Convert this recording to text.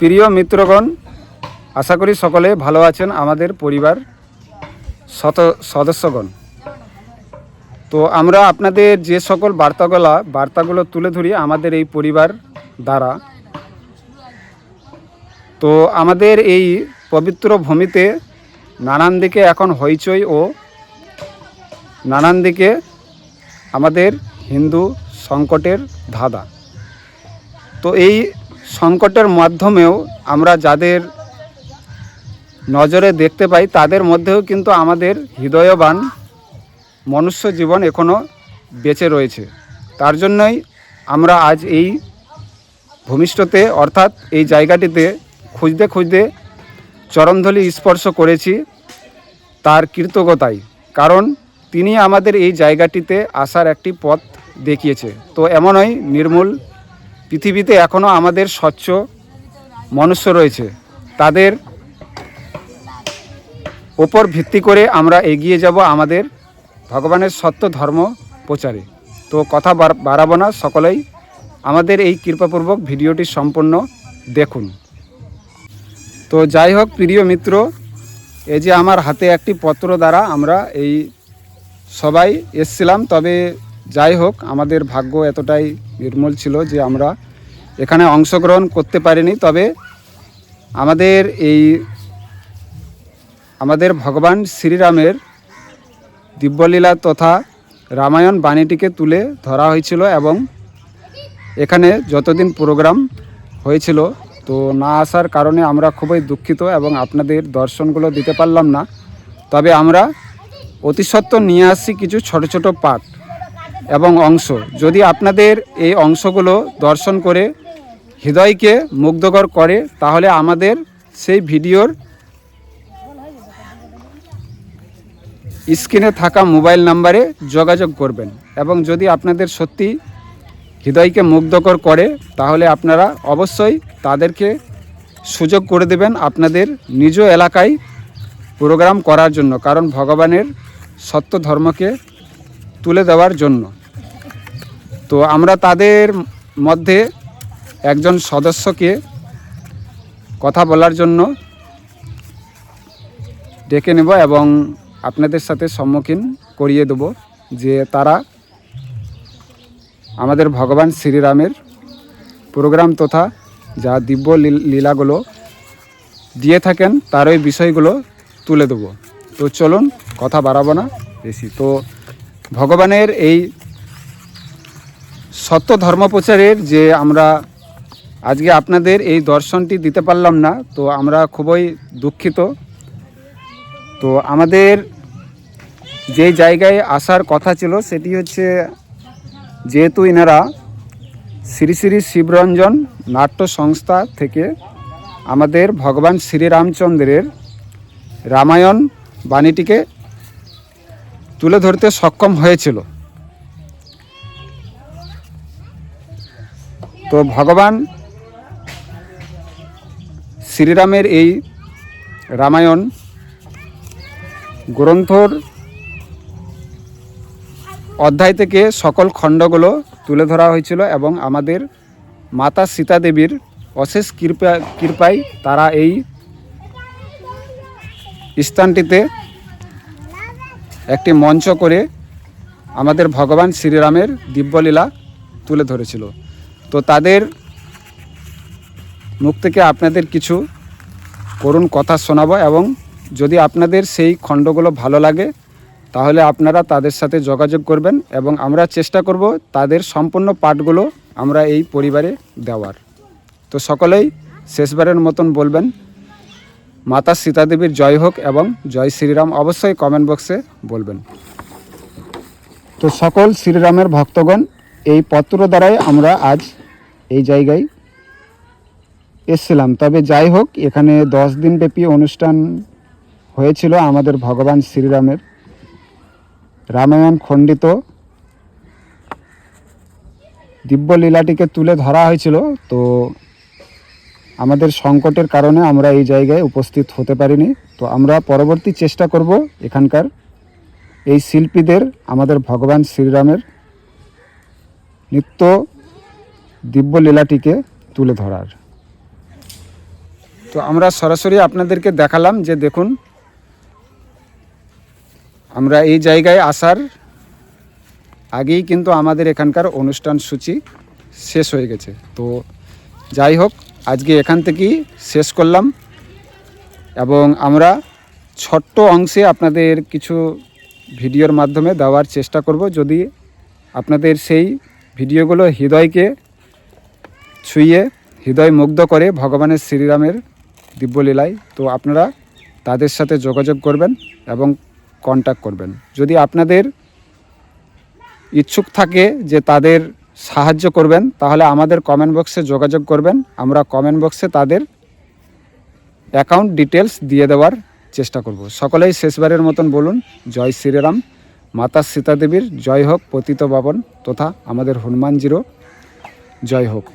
প্রিয় মিত্রগণ, আশা করি সকলে ভালো আছেন আমাদের পরিবার শত সদস্যগণ। তো আমরা আপনাদের যে সকল বার্তাগুলা, বার্তাগুলো তুলে ধরি আমাদের এই পরিবার দ্বারা। তো আমাদের এই পবিত্র ভূমিতে নানান দিকে এখন হইচই ও নানান দিকে আমাদের হিন্দু সংকটের ধাঁধা। তো এই সংকটের মাধ্যমেও আমরা যাদের নজরে দেখতে পাই, তাদের মধ্যেও কিন্তু আমাদের হৃদয়বান মনুষ্য জীবন এখনও বেঁচে রয়েছে। তার জন্যই আমরা আজ এই ভূমিষ্ঠতে, অর্থাৎ এই জায়গাটিতে খুঁজতে খুঁজতে চরণধলি স্পর্শ করেছি তার কৃতজ্ঞতায় কারণ তিনি আমাদের এই জায়গাটিতে আসার একটি পথ দেখিয়েছে। তো এমনই নির্মূল পৃথিবীতে এখনও আমাদের স্বচ্ছ মনুষ্য রয়েছে। তাদের ওপর ভিত্তি করে আমরা এগিয়ে যাব আমাদের ভগবানের সত্য ধর্ম প্রচারে। তো কথা বাড়াবো না, সকলেই আমাদের এই কৃপাপূর্বক ভিডিওটি সম্পূর্ণ দেখুন। তো যাই হোক, প্রিয় মিত্র, এই যে আমার হাতে একটি পত্র দ্বারা আমরা এই সবাই এসছিলাম, তবে যাই হোক, আমাদের ভাগ্য এতটাই নির্মল ছিল যে আমরা এখানে অংশগ্রহণ করতে পারিনি। তবে আমাদের এই, আমাদের ভগবান শ্রীরামের দিব্যলীলা তথা রামায়ণ বাণীটিকে তুলে ধরা হয়েছিল এবং এখানে যতদিন প্রোগ্রাম হয়েছিল, তো না আসার কারণে আমরা খুবই দুঃখিত এবং আপনাদের দর্শনগুলো দিতে পারলাম না। তবে আমরা অতি সত্ত্বর নিয়ে আসছি কিছু ছোট ছোট পাঠ। এবং অংশ। যদি আপনাদের এই অংশগুলো দর্শন করে হৃদয়কে মুগ্ধকর করে, তাহলে আমাদের সেই ভিডিওর স্ক্রিনে থাকা মোবাইল নাম্বারে যোগাযোগ করবেন। এবং যদি আপনাদের সত্যি হৃদয়কে মুগ্ধকর করে, তাহলে আপনারা অবশ্যই তাদেরকে সুযোগ করে দেবেন আপনাদের নিজ এলাকায় প্রোগ্রাম করার জন্য, কারণ ভগবানের সত্য ধর্মকে তুলে দেওয়ার জন্য। তো আমরা তাদের মধ্যে একজন সদস্যকে কথা বলার জন্য ডেকে নেব এবং আপনাদের সাথে সম্মুখীন করিয়ে দেব যে তারা আমাদের ভগবান শ্রীরামের প্রোগ্রাম তথা যা দিব্য লীল- লীলাগুলো দিয়ে থাকেন, তার ওই বিষয়গুলো তুলে দেবো। তো চলুন, কথা বাড়াবো না বেশি। তো ভগবানের এই সত্য ধর্মপ্রচারের যে আমরা আজকে আপনাদের এই দর্শনটি দিতে পারলাম না, তো আমরা খুবই দুঃখিত। তো আমাদের যে জায়গায় আসার কথা ছিল সেটি হচ্ছে যেহেতু এনারা শ্রী শ্রী শিবরঞ্জন নাট্য সংস্থা থেকে আমাদের ভগবান শ্রীরামচন্দ্রের রামায়ণ বাণীটিকে তুলে ধরতে সক্ষম হয়েছিল। তো ভগবান শ্রীরামের এই রামায়ণ গ্রন্থর অধ্যায় থেকে সকল খণ্ডগুলো তুলে ধরা হয়েছিল এবং আমাদের মাতা সীতা দেবীর অশেষ কৃপা, কৃপায় তারা এই স্থানটিতে একটি মঞ্চ করে আমাদের ভগবান শ্রীরামের দিব্যলীলা তুলে ধরেছিল। তো তাদের মুখ থেকে আপনাদের কিছু করুণ কথা শোনাবো এবং যদি আপনাদের সেই খণ্ডগুলো ভালো লাগে, তাহলে আপনারা তাদের সাথে যোগাযোগ করবেন এবং আমরা চেষ্টা করব তাদের সম্পূর্ণ পাঠগুলো আমরা এই পরিবারে দেওয়ার। তো সকলেই শেষবারের মতন বলবেন, মাতা সীতাদেবীর জয় হোক এবং জয় শ্রীরাম অবশ্যই কমেন্ট বক্সে বলবেন। তো সকল শ্রীরামের ভক্তগণ, এই পত্র দ্বারাই আমরা আজ এই জায়গায় এসছিলাম। তবে যাই হোক, এখানে দশ দিন দিনব্যাপী অনুষ্ঠান হয়েছিল আমাদের ভগবান শ্রীরামের। রামায়ণ খণ্ডিত দিব্যলীলাটিকে তুলে ধরা হয়েছিল, তো আমাদের সংকটের কারণে আমরা এই জায়গায় উপস্থিত হতে পারিনি। তো আমরা পরবর্তী চেষ্টা করব এখানকার এই শিল্পীদের, আমাদের ভগবান শ্রীরামের নিত্য দিব্যলীলাটিকে তুলে ধরার। তো আমরা সরাসরি আপনাদেরকে দেখালাম যে দেখুন, আমরা এই জায়গায় আসার আগেই কিন্তু আমাদের এখানকার অনুষ্ঠান সূচি শেষ হয়ে গেছে। তো যাই হোক, আজকে এখান থেকেই শেষ করলাম এবং আমরা ছোট্ট অংশে আপনাদের কিছু ভিডিওর মাধ্যমে দেওয়ার চেষ্টা করব। যদি আপনাদের সেই ভিডিওগুলো হৃদয়কে ছুঁয়ে হৃদয় মুগ্ধ করে ভগবানের শ্রীরামের দিব্যলীলায় তো আপনারা তাদের সাথে যোগাযোগ করবেন এবং কন্ট্যাক্ট করবেন। যদি আপনাদের ইচ্ছুক থাকে যে তাদের সাহায্য করবেন, তাহলে আমাদের কমেন্ট বক্সে যোগাযোগ করবেন। আমরা কমেন্ট বক্সে তাদের অ্যাকাউন্ট ডিটেলস দিয়ে দেওয়ার চেষ্টা করব। সকলেই শেষবারের মতন বলুন, জয় শ্রীরাম। মাতা সীতাদেবীর জয় হোক, পতিত বাবন, তথা আমাদের হনুমানজিরও জয় হোক।